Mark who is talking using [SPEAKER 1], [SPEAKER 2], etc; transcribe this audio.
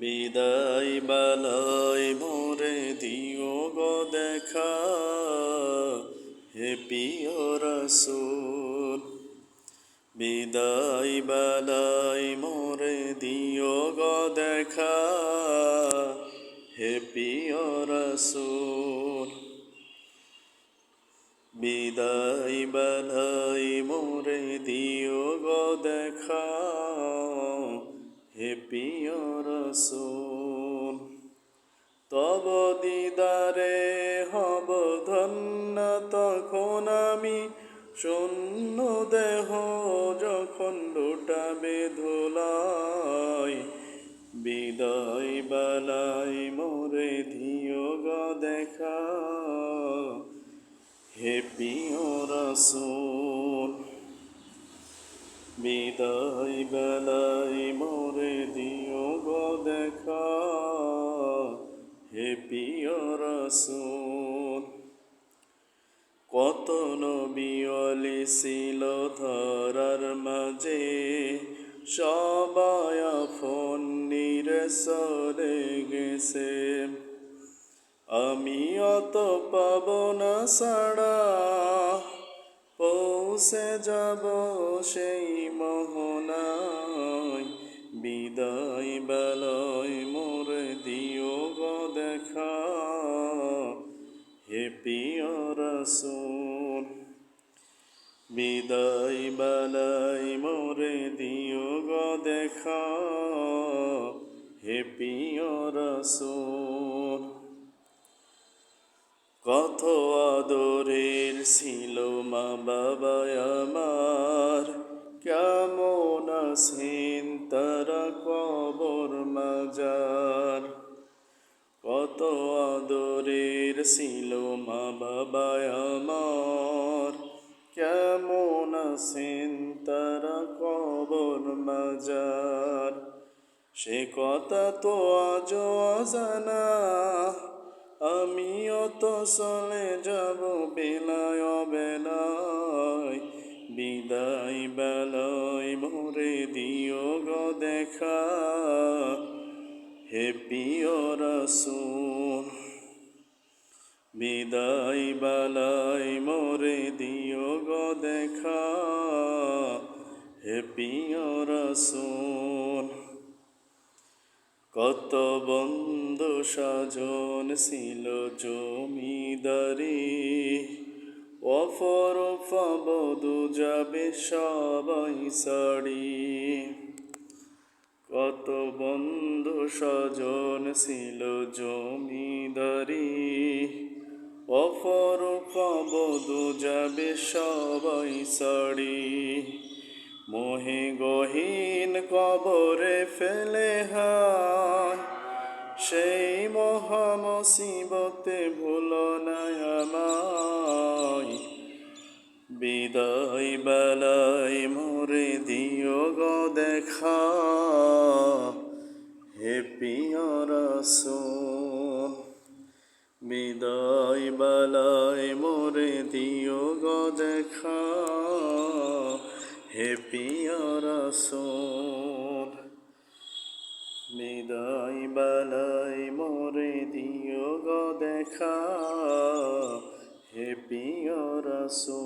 [SPEAKER 1] বিদায় বালাই মোরে দিও গো দেখা। হে প্রিয় রসুল, বিদায় বালাই মোরে দিও গো দেখা। হে প্রিয় রসুল, বিদায় বালাই মোরে দিও গো দেখা। হে প্রিয় রসুল, তব দিদারে হব ধন্য, তখন আমি শূন্য দেহ যখন লুটাবে ধুলাই বিদায় বালাই মোরে ধিও গ দেখা। হে প্রিয় রসুল, বিদায় বেলাই মোরে প্রিয় রসুল, কত নবিয়লি ছিল ধরার মাঝে, সবাই ফোন নিরে সরে গেছে। আমি অত পাব না সাড়া পৌঁছে যাব সেই মোহনায় প্রিয় রসুল, বিদায় বেলায় মোরে দিও গো দেখা, হে প্রিয় রসুল। কত আদরের ছিল মা বাবা আমার, কেমন ছিল মা বাবা আমার। কেমন আছেন তারা কবর মাজার? সে কথা তো আজ অজানা। আমিও তো চলে যাব বেলায় বেলায় বিদায় বেলায় মোরে দিও গো দেখা। হে প্রিয় রসুল বিদায় বালাই মোরে দিও গো দেখা। হে প্রিয় রসুল, কত বন্ধু সাজন ছিল জমিদারি। অফর ফাবদু যাবে সবাই সাড়ি কত বন্ধু স্বজন ছিল জমিদারি। ফাবদু যাবে সবাই সাড়ি মোহে গহীন কবরে ফেলে হায়। সেই মহামসিবতে ভুল আমায়। বিদায় বেলায় মোরে দিও গো দেখা। হে প্রিয় রসুল, বিদায় বেলায় দেখা হে প্রিয় রসুল বিদায় বেলায় মরে দিও দেখা। হে রসুল